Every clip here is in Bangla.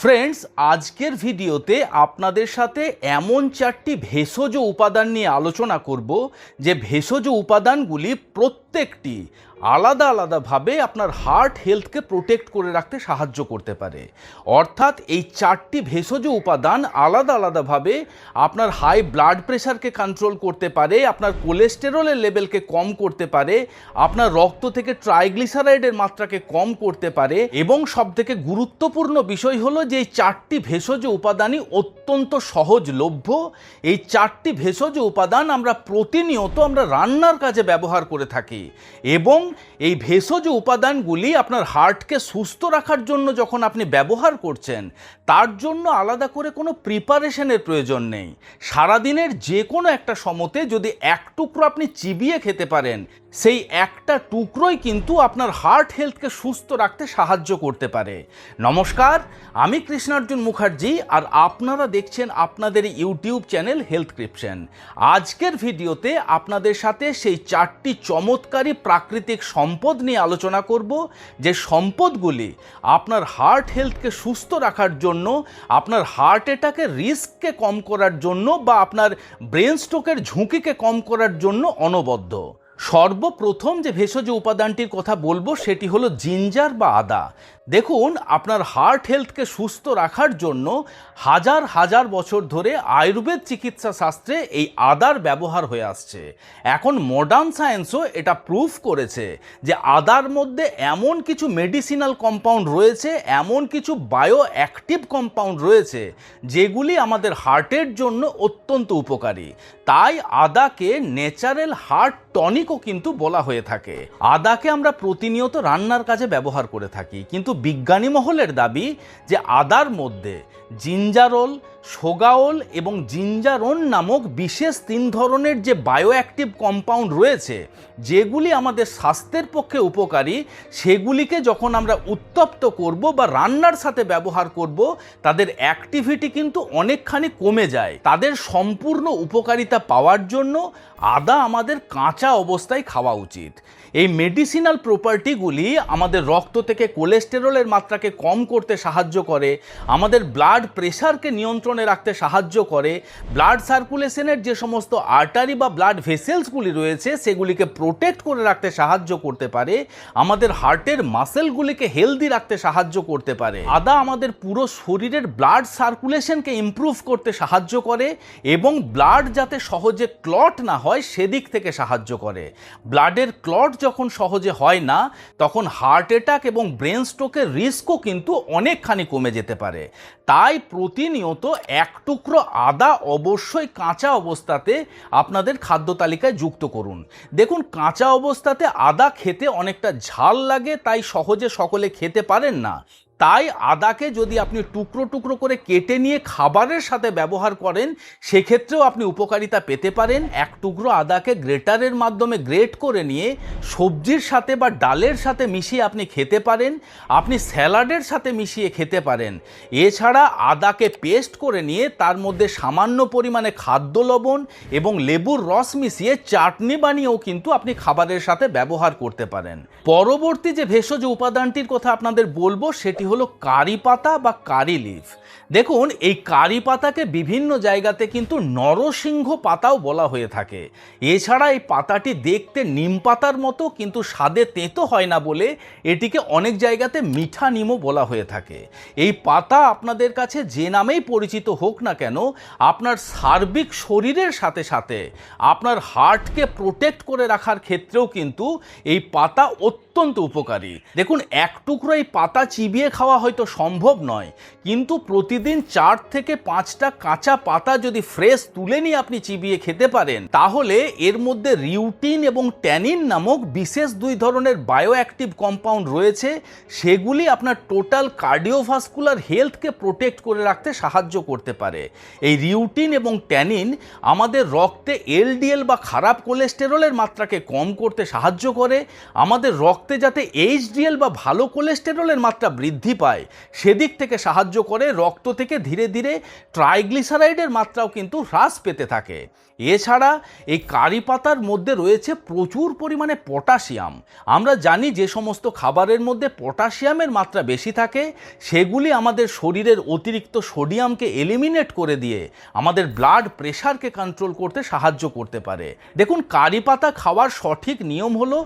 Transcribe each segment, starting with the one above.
ফ্রেন্ডস আজকের ভিডিওতে আপনাদের সাথে এমন চারটি ভেষজ উপাদান নিয়ে আলোচনা করব যে ভেষজ উপাদানগুলি প্রত্যেকটি আলাদা আলাদাভাবে আপনার হার্ট হেলথকে প্রোটেক্ট করে রাখতে সাহায্য করতে পারে। অর্থাৎ এই চারটি ভেষজ উপাদান আলাদা আলাদাভাবে আপনার হাই ব্লাড প্রেশারকে কন্ট্রোল করতে পারে, আপনার কোলেস্টেরলের লেভেলকে কম করতে পারে, আপনার রক্ত থেকে ট্রাইগ্লিসারাইডের মাত্রাকে কম করতে পারে এবং সবথেকে গুরুত্বপূর্ণ বিষয় হলো যে এই চারটি ভেষজ উপাদানই অত্যন্ত সহজলভ্য। এই চারটি ভেষজ উপাদান আমরা প্রতিনিয়ত আমরা রান্নার কাজে ব্যবহার করে থাকি। এবং এই ভেষজ উপাদানগুলি আপনার হার্টকে সুস্থ রাখার জন্য যখন আপনি ব্যবহার করছেন, তার জন্য আলাদা করে কোনো প্রিপারেশনের প্রয়োজন নেই। সারাদিনের যে কোনো একটা সমতে যদি এক টুকরো আপনি চিবিয়ে খেতে পারেন, সেই একটা টুকরোই কিন্তু আপনার হার্ট হেলথকে সুস্থ রাখতে সাহায্য করতে পারে। নমস্কার, আমি কৃষ্ণার্জুন মুখার্জি আর আপনারা দেখছেন আপনাদের ইউটিউব চ্যানেল হেলথ ক্রিপশন। আজকের ভিডিওতে আপনাদের সাথে সেই চারটি চমৎকারী প্রাকৃতিক সম্পদ নিয়ে আলোচনা করব, যে সম্পদগুলি আপনার হার্ট হেলথকে সুস্থ রাখার জন্য, আপনার হার্ট অ্যাটাকের রিস্ককে কম করার জন্য বা আপনার ব্রেন স্ট্রোকের ঝুঁকিকে কম করার জন্য অনবদ্য। সর্বপ্রথম যে ভেষজ উপাদানটির কথা বলব সেটি হলো জিঞ্জার বা আদা। দেখুন, আপনার হার্ট হেলথকে সুস্থ রাখার জন্য হাজার হাজার বছর ধরে আয়ুর্বেদ চিকিৎসা শাস্ত্রে এই আদার ব্যবহার হয়ে আসছে। এখন মডার্ন সায়েন্সও এটা প্রুফ করেছে যে আদার মধ্যে এমন কিছু মেডিসিনাল কম্পাউন্ড রয়েছে, এমন কিছু বায়ো অ্যাক্টিভ কম্পাউন্ড রয়েছে, যেগুলি আমাদের হার্টের জন্য অত্যন্ত উপকারী। তাই আদাকে ন্যাচারাল হার্ট টনিকও কিন্তু বলা হয়ে থাকে। আদাকে আমরা প্রতিনিয়ত রান্নার কাজে ব্যবহার করে থাকি, কিন্তু বিজ্ঞানী মহলের দাবি যে আদার মধ্যে জিঞ্জারোল সোগাওল এবং জিঞ্জারোন নামক বিশেষ তিন ধরনের যে বায়োঅ্যাক্টিভ কম্পাউন্ড রয়েছে, যেগুলি আমাদের স্বাস্থ্যের পক্ষে উপকারী, সেগুলিকে যখন আমরা উত্তপ্ত করব বা রান্নার সাথে ব্যবহার করব, তাদের অ্যাক্টিভিটি কিন্তু অনেকখানি কমে যায়। তাদের সম্পূর্ণ উপকারিতা পাওয়ার জন্য আদা আমাদের কাঁচা অবস্থায় খাওয়া উচিত। এই মেডিসিনাল প্রপার্টিগুলি আমাদের রক্ত থেকে কোলেস্টেরলের মাত্রাকে কম করতে সাহায্য করে, আমাদের ব্লাড প্রেশারকে নিয়ন্ত্রণে রাখতে সাহায্য করে ব্লাড সার্কুলেশনের যে সমস্ত আর্টারি বা ব্লাড ভেসেলসগুলি রয়েছে, সেগুলিকে প্রোটেক্ট করে রাখতে সাহায্য করতে পারে, আমাদের হার্টের মাসেলগুলিকে হেলদি রাখতে সাহায্য করতে পারে। আদা আমাদের পুরো শরীরের ব্লাড সার্কুলেশনকে ইমপ্রুভ করতে সাহায্য করে এবং ব্লাড যাতে সহজে ক্লট না হয়, সেদিক থেকে সাহায্য করে। ব্লাডের ক্লট যখন সহজে হয় না, তখন হার্ট অ্যাটাক এবং ব্রেন স্ট্রোকের রিস্কও কিন্তু অনেকখানি কমে যেতে পারে। তাই প্রতিনিয়ত এক টুকরো আদা অবশ্যই কাঁচা অবস্থাতে আপনাদের খাদ্য তালিকায় যুক্ত করুন। দেখুন, কাঁচা অবস্থাতে আদা খেতে অনেকটা ঝাল লাগে, তাই সহজে সকলে খেতে পারেন না। তাই আদাকে যদি আপনি টুকরো টুকরো করে কেটে নিয়ে খাবারের সাথে ব্যবহার করেন, সেক্ষেত্রেও আপনি উপকারিতা পেতে পারেন। এক টুকরো আদাকে গ্রেটারের মাধ্যমে গ্রেট করে নিয়ে সবজির সাথে বা ডালের সাথে মিশিয়ে আপনি খেতে পারেন। আপনি স্যালাডের সাথে মিশিয়ে খেতে পারেন। এছাড়া আদাকে পেস্ট করে নিয়ে তার মধ্যে সামান্য পরিমাণে খাদ্য লবণ এবং লেবুর রস মিশিয়ে চাটনি বানিয়েও কিন্তু আপনি খাবারের সাথে ব্যবহার করতে পারেন। পরবর্তী যে ভেষজ উপাদানটির কথা আপনাদের বলব, সেটি হলো কারি পাতা বা কারি লিফ। দেখুন, এই কারি পাতাকে বিভিন্ন জায়গাতে কিন্তু নরসিংহ পাতাও বলা হয়ে থাকে। এছাড়া এই পাতাটি দেখতে নিম পাতার মতো, কিন্তু স্বাদে তেঁতো হয় না বলে এটিকে অনেক জায়গাতে মিঠা নিমও বলা হয়ে থাকে। এই পাতা আপনাদের কাছে যে নামেই পরিচিত হোক না কেন, আপনার সার্বিক শরীরের সাথে সাথে, আপনার হার্টকে প্রোটেক্ট করে রাখার ক্ষেত্রেও কিন্তু এই পাতা অত্যন্ত উপকারী। দেখুন, এক টুকরো এই পাতা চিবিয়ে খাওয়া হয়তো সম্ভব নয়, কিন্তু প্রতিদিন চার থেকে পাঁচটা কাঁচা পাতা যদি ফ্রেশ তুলে নিয়ে আপনি চিবিয়ে খেতে পারেন, তাহলে এর মধ্যে রিউটিন এবং ট্যানিন নামক বিশেষ দুই ধরনের বায়োঅ্যাক্টিভ কম্পাউন্ড রয়েছে, সেগুলি আপনার টোটাল কার্ডিওভাস্কুলার হেলথকে প্রোটেক্ট করে রাখতে সাহায্য করতে পারে। এই রিউটিন এবং ট্যানিন আমাদের রক্তে এলডিএল বা খারাপ কোলেস্টেরলের মাত্রাকে কম করতে সাহায্য করে, আমাদের রক্তে রক্তে যাতে এইচডিএল বা ভালো কোলেস্টেরলের মাত্রা বৃদ্ধি পায়, সেদিক থেকে সাহায্য করে রক্ত থেকে ধীরে ধীরে ট্রাইগ্লিসারাইডের মাত্রাও কিন্তু হ্রাস পেতে থাকে। এছাড়া এই কারি পাতার মধ্যে রয়েছে প্রচুর পরিমাণে পটাশিয়াম। আমরা জানি যে সমস্ত খাবারের মধ্যে পটাশিয়ামের মাত্রা বেশি থাকে, সেগুলি আমাদের শরীরের অতিরিক্ত সোডিয়ামকে এলিমিনেট করে দিয়ে আমাদের ব্লাড প্রেশারকে কন্ট্রোল করতে সাহায্য করতে পারে। দেখুন, কারি পাতা খাওয়ার সঠিক নিয়ম হলো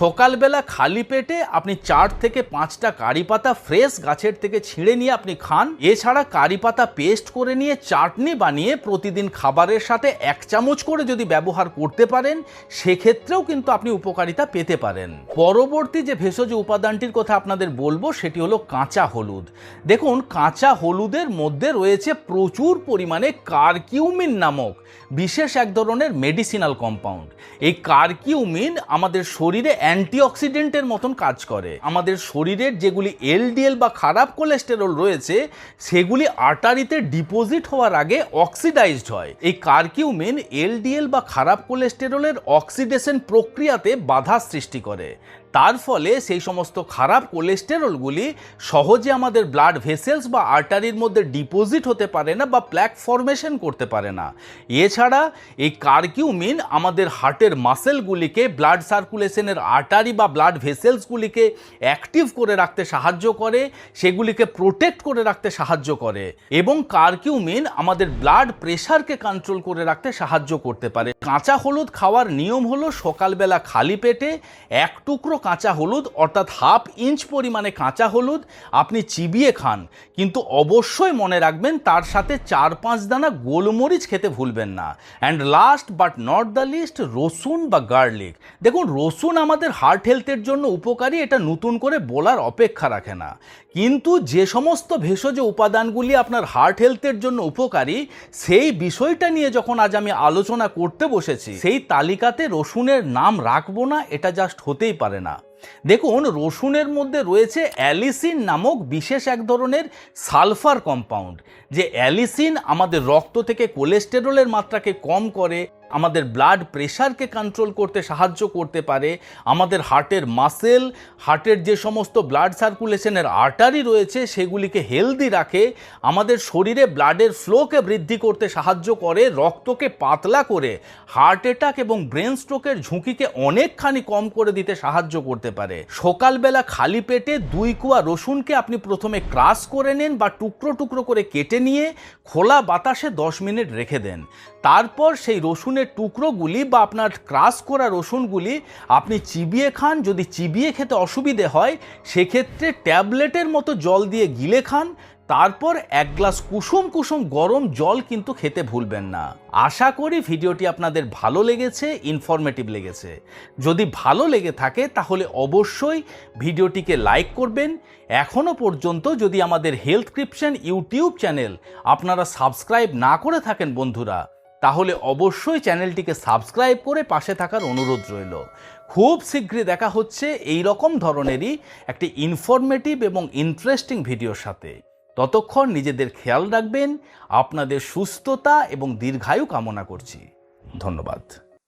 সকালবেলা খালি পেটে আপনি চার থেকে পাঁচটা কারি পাতা ফ্রেশ গাছের থেকে ছিঁড়ে নিয়ে আপনি খান। এছাড়া কারি পাতা পেস্ট করে নিয়ে চাটনি বানিয়ে প্রতিদিন খাবারের সাথে এক চামচ করে যদি ব্যবহার করতে পারেন, সেক্ষেত্রেও কিন্তু আপনি উপকারিতা পেতে পারেন। পরবর্তী যে ভেষজ উপাদানটির কথা আপনাদের বলব, সেটি হলো কাঁচা হলুদ। দেখুন, কাঁচা হলুদের মধ্যে রয়েছে প্রচুর পরিমাণে কারকিউমিন নামক বিশেষ এক ধরনের মেডিসিনাল কম্পাউন্ড এই কারকিউমিন আমাদের শরীরে অ্যান্টিঅক্সিডেন্টের মতন কাজ করে। আমাদের শরীরের যেগুলি এলডিএল বা খারাপ কোলেস্টেরল রয়েছে, সেগুলি আর্টারিতে ডিপোজিট হওয়ার আগে অক্সিডাইজড হয়। এই কার্কিউমিন এলডিএল বা খারাপ কোলেস্টেরলের অক্সিডেশন প্রক্রিয়াতে বাধা সৃষ্টি করে। তার ফলে সেই সমস্ত খারাপ কোলেস্টেরলগুলি সহজে আমাদের ব্লাড ভেসেলস বা আর্টারির মধ্যে ডিপোজিট হতে পারে না বা প্ল্যাক ফর্মেশন করতে পারে না। এছাড়া এই কার্কিউমিন আমাদের হার্টের মাসেলগুলিকে ব্লাড সার্কুলেশনের আর্টারি বা ব্লাড ভেসেলসগুলিকে অ্যাক্টিভ করে রাখতে সাহায্য করে, সেগুলিকে প্রোটেক্ট করে রাখতে সাহায্য করে এবং কার্কিউমিন আমাদের ব্লাড প্রেশারকে কন্ট্রোল করে রাখতে সাহায্য করতে পারে। কাঁচা হলুদ খাওয়ার নিয়ম হলো সকালবেলা খালি পেটে এক টুকরো কাঁচা হলুদ, অর্থাৎ হাফ ইঞ্চ পরিমাণে কাঁচা হলুদ আপনি চিবিয়ে খান। কিন্তু অবশ্যই মনে রাখবেন তার সাথে চার পাঁচ দানা গোলমরিচ খেতে ভুলবেন না। And last but not the least রসুন বা গার্লিক। দেখুন, রসুন আমাদের হার্ট হেলথের জন্য উপকারী, এটা নতুন করে বলার অপেক্ষা রাখে না। কিন্তু যে সমস্ত ভেষজ উপাদানগুলি আপনার হার্ট হেলথের জন্য উপকারী, সেই বিষয়টা নিয়ে যখন আজ আমি আলোচনা করতে বসেছি, সেই তালিকাতে রসুনের নাম রাখব না, এটা জাস্ট হতেই পারে না। 하라. দেখুন, রসুনের মধ্যে রয়েছে অ্যালিসিন নামক বিশেষ এক ধরনের সালফার কম্পাউন্ড, যে অ্যালিসিন আমাদের রক্ত থেকে কোলেস্টেরলের মাত্রাকে কম করে, আমাদের ব্লাড প্রেশারকে কন্ট্রোল করতে সাহায্য করতে পারে, আমাদের হার্টের মাসেল হার্টের যে সমস্ত ব্লাড সার্কুলেশনের আর্টারি রয়েছে, সেগুলিকে হেলদি রাখে, আমাদের শরীরে ব্লাডের ফ্লোকে বৃদ্ধি করতে সাহায্য করে, রক্তকে পাতলা করে হার্ট অ্যাটাক এবং ব্রেন স্ট্রোকের ঝুঁকিকে অনেকখানি কম করে দিতে সাহায্য করতে পারে। সকালবেলা খালি পেটে দুই কুয়া রসুনকে আপনি প্রথমে ক্রাশ করে নেন বা টুকরো টুকরো করে কেটে নিয়ে খোলা বাতাসে দশ মিনিট রেখে দেন। তারপর সেই রসুনের টুকরোগুলি বা আপনার ক্রাশ করা রসুনগুলি আপনি চিবিয়ে খান। যদি চিবিয়ে খেতে অসুবিধে হয়, সেক্ষেত্রে ট্যাবলেটের মতো জল দিয়ে গিলে খান। তারপর এক গ্লাস কুসুম কুসুম গরম জল কিন্তু খেতে ভুলবেন না। আশা করি ভিডিওটি আপনাদের ভালো লেগেছে ইনফরমেটিভ লেগেছে। যদি ভালো লেগে থাকে তাহলে অবশ্যই ভিডিওটিকে লাইক করবেন। এখনও পর্যন্ত যদি আমাদের হেলথ ক্রিপশন ইউটিউব চ্যানেল আপনারা সাবস্ক্রাইব না করে থাকেন বন্ধুরা, তাহলে অবশ্যই চ্যানেলটিকে সাবস্ক্রাইব করে পাশে থাকার অনুরোধ রইল। খুব শীঘ্রই দেখা হচ্ছে এই রকম ধরনেরই একটি ইনফরমেটিভ এবং ইন্টারেস্টিং ভিডিওর সাথে। ততক্ষণ নিজেদের খেয়াল রাখবেন আপনাদের সুস্থতা এবং দীর্ঘায়ু কামনা করছি। ধন্যবাদ।